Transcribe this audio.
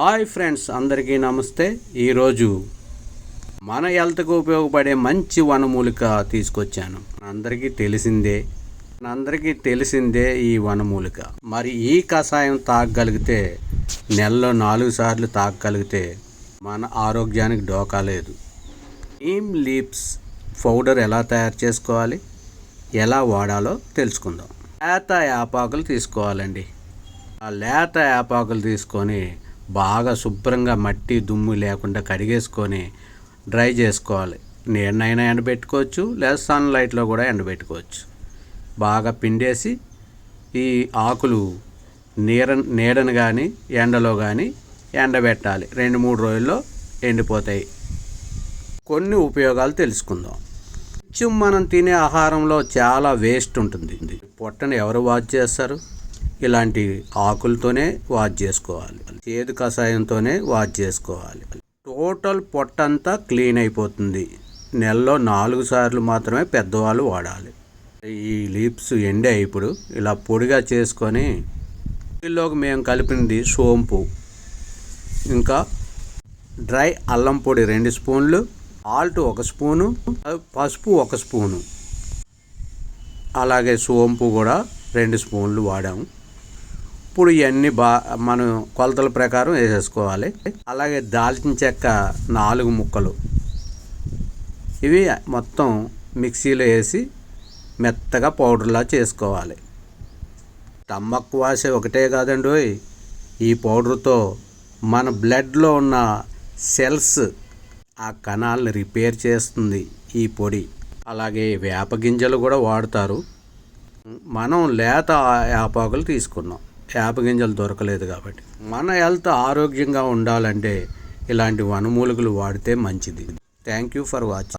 Hi friends అందరికీ నమస్తే. ఈరోజు మన హెల్త్కు ఉపయోగపడే మంచి వనమూలిక తీసుకొచ్చాను. అందరికీ తెలిసిందే అందరికీ తెలిసిందే ఈ వనమూలిక. మరి ఈ కషాయం తాగగలిగితే నెలలో నాలుగు సార్లు తాగగలిగితే మన ఆరోగ్యానికి డోకా లేదు. నీమ్ లీప్స్ పౌడర్ ఎలా తయారు చేసుకోవాలి? ఎలా వాడాలో తెలుసుకుందాం. లేత యాపాకులు తీసుకోవాలండి. ఆ లేత యాపాకులు తీసుకొని బాగా శుభ్రంగా మట్టి దుమ్ము లేకుండా కడిగేసుకొని డ్రై చేసుకోవాలి. నీడనైనా ఎండబెట్టుకోవచ్చు లేదా సన్లైట్లో కూడా ఎండబెట్టుకోవచ్చు. బాగా పిండేసి ఈ ఆకులు నీర నీడను కానీ ఎండలో కానీ ఎండబెట్టాలి. రెండు మూడు రోజుల్లో ఎండిపోతాయి. కొన్ని ఉపయోగాలు తెలుసుకుందాం. నిత్యం మనం తినే ఆహారంలో చాలా వేస్ట్ ఉంటుంది. పొట్టను ఎవరు వాచ్ చేస్తారు? ఇలాంటి ఆకులతోనే వాచ్ చేసుకోవాలి. చేదు కషాయంతోనే వాచ్ చేసుకోవాలి. టోటల్ పొట్టంతా క్లీన్ అయిపోతుంది. నెలలో నాలుగు సార్లు మాత్రమే పెద్దవాళ్ళు వాడాలి. ఈ లీప్స్ ఎండే ఇప్పుడు. ఇలా పొడిగా చేసుకొని ఇందులోకి మేము కలిపినది సోంపు ఇంకా డ్రై అల్లం పొడి రెండు స్పూన్లు ఆల్ట్ ఒక స్పూను పసుపు ఒక స్పూను. అలాగే సోంపు కూడా రెండు స్పూన్లు వాడాము. ఇప్పుడు ఇవన్నీ బా మనం కొలతల ప్రకారం వేసేసుకోవాలి. అలాగే దాల్చిన చెక్క నాలుగు ముక్కలు. ఇవి మొత్తం మిక్సీలో వేసి మెత్తగా పౌడర్లా చేసుకోవాలి. స్టమక్ వాసే ఒకటే కాదండి ఈ పౌడర్తో మన బ్లడ్లో ఉన్న సెల్స్ ఆ కణాలను రిపేర్ చేస్తుంది ఈ పొడి. అలాగే వేప గింజలు కూడా వాడతారు. మనం లేత యాపాకులు తీసుకున్నాం. చేప గింజలు దొరకలేదు కాబట్టి. మన హెల్త్ ఆరోగ్యంగా ఉండాలంటే ఇలాంటి వనమూలికలు వాడితే మంచిది. Thank you for watching